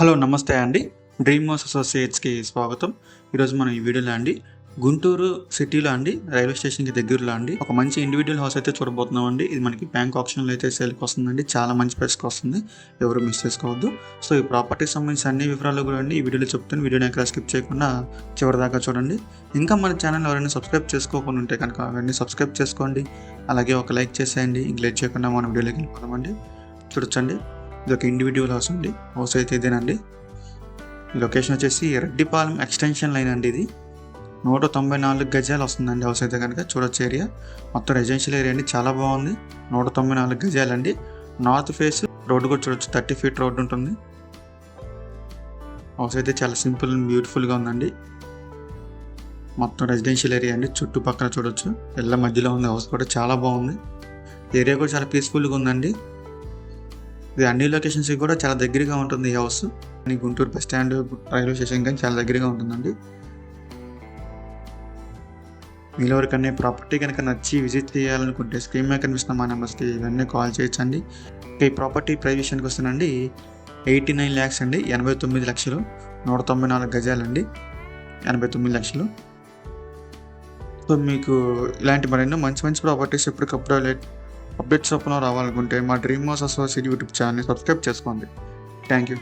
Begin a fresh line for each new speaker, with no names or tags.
Hello నమస్తే అండి. Dream house అసోసియేట్స్కి స్వాగతం. ఈరోజు మనం ఈ వీడియోలో అండి గుంటూరు సిటీలో అండి రైల్వే స్టేషన్కి దగ్గరలో అండి ఒక మంచి ఇండివిజువల్ హౌస్ అయితే చూడబోతున్నాం అండి. ఇది మనకి బ్యాంక్ ఆప్షన్లో అయితే సేల్కి వస్తుందండి. చాలా మంచి ప్రైస్కి వస్తుంది. ఎవరు మిస్ చేసుకోవద్దు. సో ఈ ప్రాపర్టీకి సంబంధించిన అన్ని వివరాలు కూడా అండి ఈ వీడియోలో చెప్తాను. వీడియోని ఎక్కడ స్కిప్ చేయకుండా చివరి దాకా చూడండి. ఇంకా మన ఛానల్ ఎవరైనా సబ్స్క్రైబ్ చేసుకోకుండా ఉంటే కనుక అవన్నీ సబ్స్క్రైబ్ చేసుకోండి. అలాగే ఒక లైక్ చేసేయండి. ఇంక లేట్ చేయకుండా మన వీడియోలోకి వెళ్ళిపోదామండి చూడొచ్చండి ఇది ఒక ఇండివిజువల్ హౌస్ అండి. హౌస్ అయితే ఇదేనండి. లొకేషన్ వచ్చేసి రెడ్డిపాలెం ఎక్స్టెన్షన్ లైన్ అండి ఇది. నూట తొంభై నాలుగు గజాలు వస్తుందండి హౌస్ అయితే కనుక. చూడొచ్చు ఏరియా మొత్తం రెసిడెన్షియల్ ఏరియా అండి. చాలా బాగుంది. నూట తొంభై నాలుగు గజాలు అండి నార్త్ ఫేస్ రోడ్డు కూడా చూడొచ్చు. థర్టీ ఫీట్ రోడ్డు ఉంటుంది. హౌస్ అయితే చాలా సింపుల్ అండ్ బ్యూటిఫుల్గా ఉందండి. మొత్తం రెసిడెన్షియల్ ఏరియా అండి. చుట్టుపక్కల చూడొచ్చు. ఇళ్ళ మధ్యలో ఉంది. హౌస్ కూడా చాలా బాగుంది. ఏరియా కూడా చాలా పీస్ఫుల్గా ఉందండి. ఇది అన్ని లొకేషన్స్కి కూడా చాలా దగ్గరగా ఉంటుంది ఈ house. Guntur bus stand railway station కానీ చాలా దగ్గరగా ఉంటుందండి. మీలో ఎవరికన్నా ప్రాపర్టీ కనుక నచ్చి విజిట్ చేయాలనుకుంటే స్క్రీన్ మీద కనిపిస్తున్న మా నెంబర్స్కి ఇవన్నీ కాల్ చేయొచ్చండి. ఈ ప్రాపర్టీ ప్రైస్ విషయానికి వస్తానండి ఎయిటీ నైన్ ల్యాక్స్ అండి ఎనభై తొమ్మిది లక్షలు నూట తొంభై నాలుగు గజాలండి ఎనభై తొమ్మిది లక్షలు. సో మీకు ఇలాంటి మరెన్నో మంచి మంచి ప్రాపర్టీస్ ఎప్పటికప్పుడు అప్డేట్స్ చొప్పున రావాలనుకుంటే మా డ్రీమ్ హౌస్ అసోసియేట్ యూట్యూబ్ ఛానల్ని సబ్స్క్రైబ్ చేసుకోండి. Thank you.